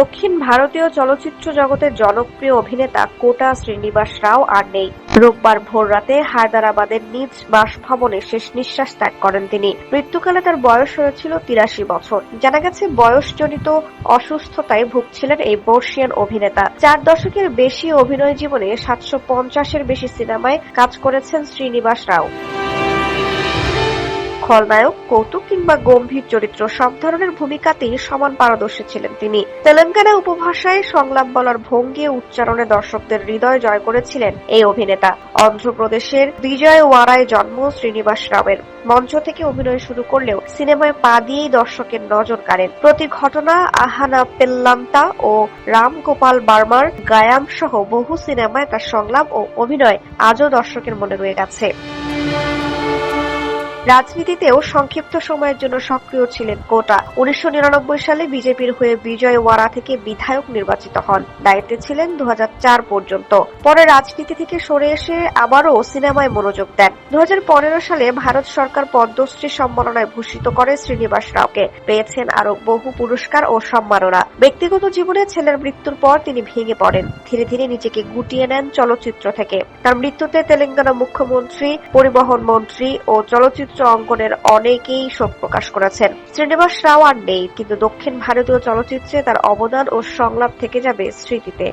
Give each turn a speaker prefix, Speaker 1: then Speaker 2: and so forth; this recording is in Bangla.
Speaker 1: দক্ষিণ ভারতীয় চলচ্চিত্র জগতের জনপ্রিয় অভিনেতা কোটা শ্রীনিবাস রাও আর নেই। রোববার ভোররাতে হায়দ্রাবাদের নিজ বাসভবনে শেষ নিঃশ্বাস ত্যাগ করেন তিনি। মৃত্যুকালে তার বয়স হয়েছিল তিরাশি বছর। জানা গেছে, বয়সজনিত অসুস্থতায় ভুগছিলেন এই বর্ষিয়ান অভিনেতা। চার দশকের বেশি অভিনয় জীবনে সাতশো পঞ্চাশের বেশি সিনেমায় কাজ করেছেন শ্রীনিবাস রাও। খলনায়ক কৌতুক কিংবা গম্ভীর চরিত্র সব ধরনের ভূমিকাতেই সমান পারদর্শী ছিলেন তিনি। তেলেঙ্গানা উপভাষায় সংলাপ বলার ভঙ্গি উচ্চারণে দর্শকদের হৃদয় জয় করেছিলেন এই অভিনেতা। অন্ধ্রপ্রদেশের বিজয় ওয়ারায় জন্ম শ্রীনিবাস রাওয়ের। মঞ্চ থেকে অভিনয় শুরু করলেও সিনেমায় পা দিয়েই দর্শকের নজর কাড়েন। প্রতি ঘটনা আহানা পেল্লান্তা ও রাম গোপাল বার্মার গায়াম সহ বহু সিনেমায় তার সংলাপ ও অভিনয় আজও দর্শকের মনে রয়ে গেছে। রাজনীতিতেও সংক্ষিপ্ত সময়ের জন্য সক্রিয় ছিলেন কোটা। উনিশশো নিরানব্বই সালে বিজেপির হয়ে বিজয় ওয়ারা থেকে বিধায়ক নির্বাচিত হন। দায়িত্বে ছিলেন দু হাজার চার পর্যন্ত। পরে রাজনীতি থেকে সরে এসে আবারও সিনেমায় মনোযোগ দেন। দু হাজার পনেরো সালে ভারত সরকার পদ্মশ্রী সম্মাননায় ভূষিত করে শ্রীনিবাস রাওকে। পেয়েছেন আরও বহু পুরস্কার ও সম্মাননা। ব্যক্তিগত জীবনে ছেলের মৃত্যুর পর তিনি ভেঙে পড়েন। ধীরে ধীরে নিজেকে গুটিয়ে নেন চলচ্চিত্র থেকে। তার মৃত্যুতে তেলেঙ্গানা মুখ্যমন্ত্রী, পরিবহন মন্ত্রী ও চলচ্চিত্র অঙ্গনের অনেকেই শোক প্রকাশ করেছেন। শ্রীনিবাস রাও আর নেই, কিন্তু দক্ষিণ ভারতীয় চলচ্চিত্রে তার অবদান ও সংলাপ থেকে যাবে স্মৃতিতে।